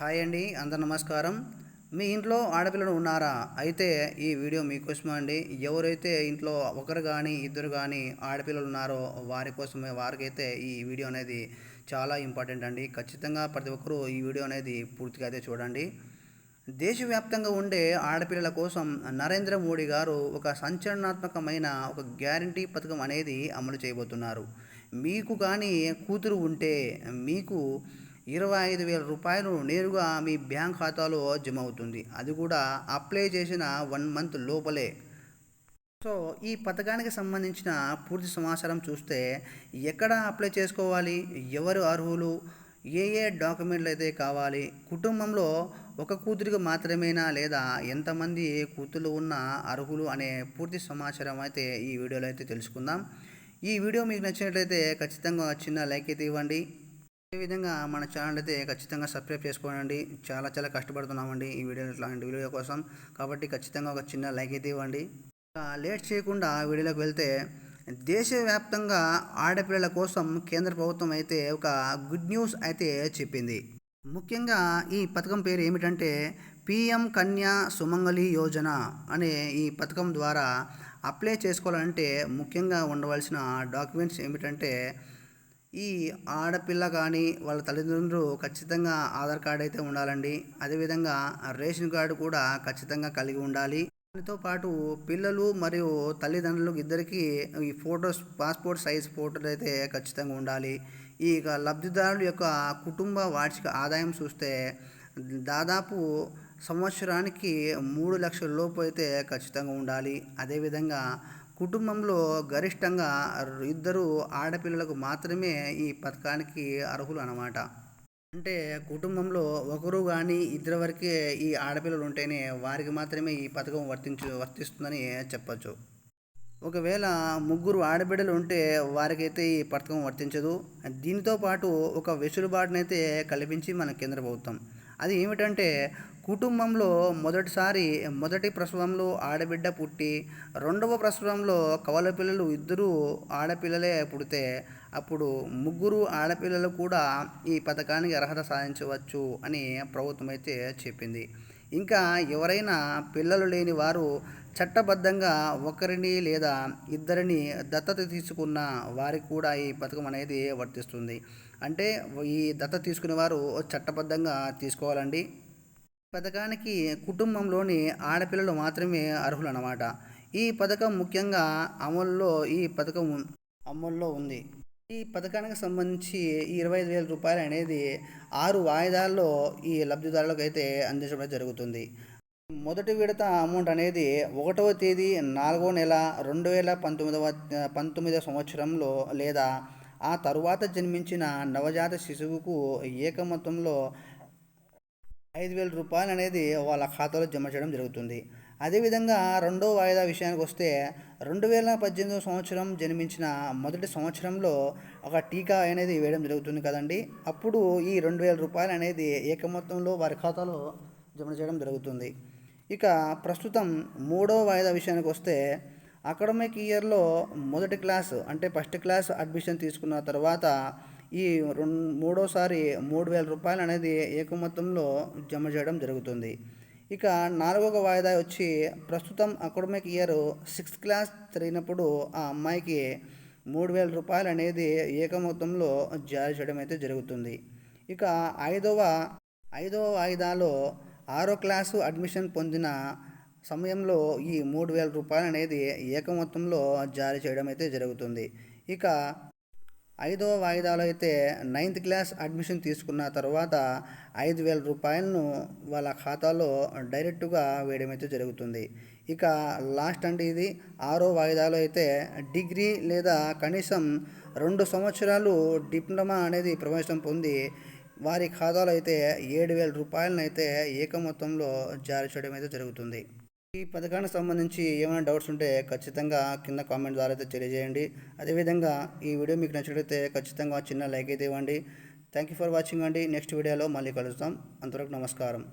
Hi అండి అందరు నమస్కారం. మీ ఇంట్లో ఆడపిల్లలు ఉన్నారా? అయితే ఈ వీడియో మీకోసమే అండి? ఎవరైతే ఇంట్లో ఒకరు కానీ ఇద్దరు కానీ ఆడపిల్లలు ఉన్నారో వారి కోసమే వారికైతే ఈ వీడియో అనేది చాలా ఇంపార్టెంట్ అండి. ఖచ్చితంగా ప్రతి ఒక్కరూ ఈ వీడియో అనేది పూర్తిగా అయితే చూడండి. దేశవ్యాప్తంగా ఉండే ఆడపిల్లల కోసం నరేంద్ర మోడీ గారు ఒక సంచలనాత్మకమైన ఒక గ్యారంటీ పథకం అనేది అమలు చేయబోతున్నారు. మీకు కానీ కూతురు ఉంటే మీకు ఇరవై ఐదు వేల రూపాయలు నేరుగా మీ బ్యాంక్ ఖాతాలో జమ అవుతుంది అది కూడా అప్లై చేసిన వన్ మంత్ లోపలే. సో ఈ పథకానికి సంబంధించిన పూర్తి సమాచారం చూస్తే ఎక్కడ అప్లై చేసుకోవాలి? ఎవరు అర్హులు? ఏ ఏ డాక్యుమెంట్లు అయితే కావాలి? కుటుంబంలో ఒక కూతురికి మాత్రమేనా? లేదా ఎంతమంది కూతురు ఉన్న అర్హులు? అనే పూర్తి సమాచారం అయితే ఈ వీడియోలో అయితే తెలుసుకుందాం. ఈ వీడియో మీకు నచ్చినట్లయితే ఖచ్చితంగా చిన్న లైక్ అయితే ఇవ్వండి. అదేవిధంగా మన ఛానల్ అయితే ఖచ్చితంగా సబ్స్క్రైబ్ చేసుకోనండి. చాలా చాలా కష్టపడుతున్నామండి ఈ వీడియో ఇట్లాంటి వీడియో కోసం. కాబట్టి ఖచ్చితంగా ఒక చిన్న లైక్ అయితే ఇవ్వండి. లేట్ చేయకుండా వీడియోలోకి వెళ్తే దేశవ్యాప్తంగా ఆడపిల్లల కోసం కేంద్ర ప్రభుత్వం అయితే ఒక గుడ్ న్యూస్ అయితే చెప్పింది. ముఖ్యంగా ఈ పథకం పేరు ఏమిటంటే పిఎం కన్యా సుమంగళి యోజన అనే ఈ పథకం ద్వారా అప్లై చేసుకోవాలంటే ముఖ్యంగా ఉండవలసిన డాక్యుమెంట్స్ ఏమిటంటే ఈ ఆడపిల్ల కానీ వాళ్ళ తల్లిదండ్రులు ఖచ్చితంగా ఆధార్ కార్డు అయితే ఉండాలండి. అదేవిధంగా రేషన్ కార్డు కూడా ఖచ్చితంగా కలిగి ఉండాలి. దానితో పాటు పిల్లలు మరియు తల్లిదండ్రులు ఇద్దరికి ఈ ఫోటోస్ పాస్పోర్ట్ సైజ్ ఫోటోలు అయితే ఖచ్చితంగా ఉండాలి. ఈ లబ్ధిదారుల యొక్క కుటుంబ వార్షిక ఆదాయం చూస్తే దాదాపు సంవత్సరానికి మూడు లక్షల లోపు అయితే ఖచ్చితంగా ఉండాలి. అదేవిధంగా కుటుంబంలో గరిష్టంగా ఇద్దరు ఆడపిల్లలకు మాత్రమే ఈ పథకానికి అర్హులు అన్నమాట. అంటే కుటుంబంలో ఒకరు కానీ ఇద్దరు వరకే ఈ ఆడపిల్లలు ఉంటేనే వారికి మాత్రమే ఈ పథకం వర్తించు వర్తిస్తుందని చెప్పచ్చు. ఒకవేళ ముగ్గురు ఆడబిడ్డలు ఉంటే వారికైతే ఈ పథకం వర్తించదు. దీనితో పాటు ఒక వెసులుబాటునైతే కల్పించి మన కేంద్ర ప్రభుత్వం అది ఏమిటంటే కుటుంబంలో మొదటిసారి మొదటి ప్రసవంలో ఆడబిడ్డ పుట్టి రెండవ ప్రసవంలో కవల పిల్లలు ఇద్దరు ఆడపిల్లలే పుడితే అప్పుడు ముగ్గురు ఆడపిల్లలు కూడా ఈ పథకానికి అర్హత సాధించవచ్చు అని ప్రభుత్వం అయితే చెప్పింది. ఇంకా ఎవరైనా పిల్లలు లేని వారు చట్టబద్ధంగా ఒకరిని లేదా ఇద్దరిని దత్తత తీసుకున్న వారికి కూడా ఈ పథకం అనేది వర్తిస్తుంది. అంటే ఈ దత్తత తీసుకునే వారు చట్టబద్ధంగా తీసుకోవాలండి. పథకానికి కుటుంబంలోని ఆడపిల్లలు మాత్రమే అర్హులు అన్నమాట ఈ పథకం ముఖ్యంగా అమల్లో ఈ పథకం అమల్లో ఉంది. ఈ పథకానికి సంబంధించి ఇరవై ఐదు వేల రూపాయలు అనేది ఆరు వాయిదాల్లో ఈ లబ్ధిదారులకు అయితే అందించడం జరుగుతుంది. మొదటి విడత అమౌంట్ అనేది ఒకటవ తేదీ నాలుగో నెల రెండు వేల పంతొమ్మిదవ పంతొమ్మిదవ సంవత్సరంలో లేదా ఆ తరువాత జన్మించిన నవజాత శిశువుకు ఏక మొత్తంలో ఐదు వేల రూపాయలు అనేది వాళ్ళ ఖాతాలో జమ చేయడం జరుగుతుంది. అదేవిధంగా రెండో వాయిదా విషయానికి వస్తే రెండు వేల పద్దెనిమిదవ సంవత్సరం జన్మించిన మొదటి సంవత్సరంలో ఒక టీకా అనేది వేయడం జరుగుతుంది కదండి. అప్పుడు ఈ రెండు వేల రూపాయలు అనేది ఏక మొత్తంలో వారి ఖాతాలో జమ చేయడం జరుగుతుంది. ఇక ప్రస్తుతం మూడో వాయిదా విషయానికి వస్తే అకాడమిక్ ఇయర్లో మొదటి క్లాస్ అంటే ఫస్ట్ క్లాస్ అడ్మిషన్ తీసుకున్న తర్వాత ఈ రెండు మూడోసారి మూడు వేల రూపాయలు అనేది ఏక మొత్తంలో జమ చేయడం జరుగుతుంది. ఇక నాలుగవ వాయిదా వచ్చి ప్రస్తుతం అకాడమిక్ ఇయర్ సిక్స్త్ క్లాస్ జరిగినప్పుడు ఆ అమ్మాయికి మూడు వేల రూపాయలు అనేది ఏక మొత్తంలో జారీ చేయడం అయితే జరుగుతుంది. ఇక ఐదవ ఐదవ వాయిదాలో ఆరో క్లాసు అడ్మిషన్ పొందిన సమయంలో ఈ మూడు వేల రూపాయలు అనేది ఏక మొత్తంలో జారీ చేయడం అయితే జరుగుతుంది. ఇక ఐదవ వాయిదాలో అయితే నైన్త్ క్లాస్ అడ్మిషన్ తీసుకున్న తర్వాత ఐదు వేల రూపాయలను వాళ్ళ ఖాతాలో డైరెక్ట్గా వేయడం అయితే జరుగుతుంది. ఇక లాస్ట్ అంటే ఇది. ఆరో వాయిదాలో అయితే డిగ్రీ లేదా కనీసం రెండు సంవత్సరాలు డిప్లొమా అనేది ప్రవేశం పొంది వారి ఖాతాలో అయితే ఏడు వేల రూపాయలను అయితే ఏక మొత్తంలో జారీ చేయడం అయితే జరుగుతుంది. ఈ పథకానికి సంబంధించి ఏమైనా డౌట్స్ ఉంటే ఖచ్చితంగా కింద కామెంట్ ద్వారా అయితే తెలియజేయండి. అదేవిధంగా ఈ వీడియో మీకు నచ్చినట్లయితే ఖచ్చితంగా చిన్న లైక్ అయితే ఇవ్వండి. థ్యాంక్ యూ ఫర్ వాచింగ్ అండి. నెక్స్ట్ వీడియోలో మళ్ళీ కలుస్తాం అంతవరకు నమస్కారం.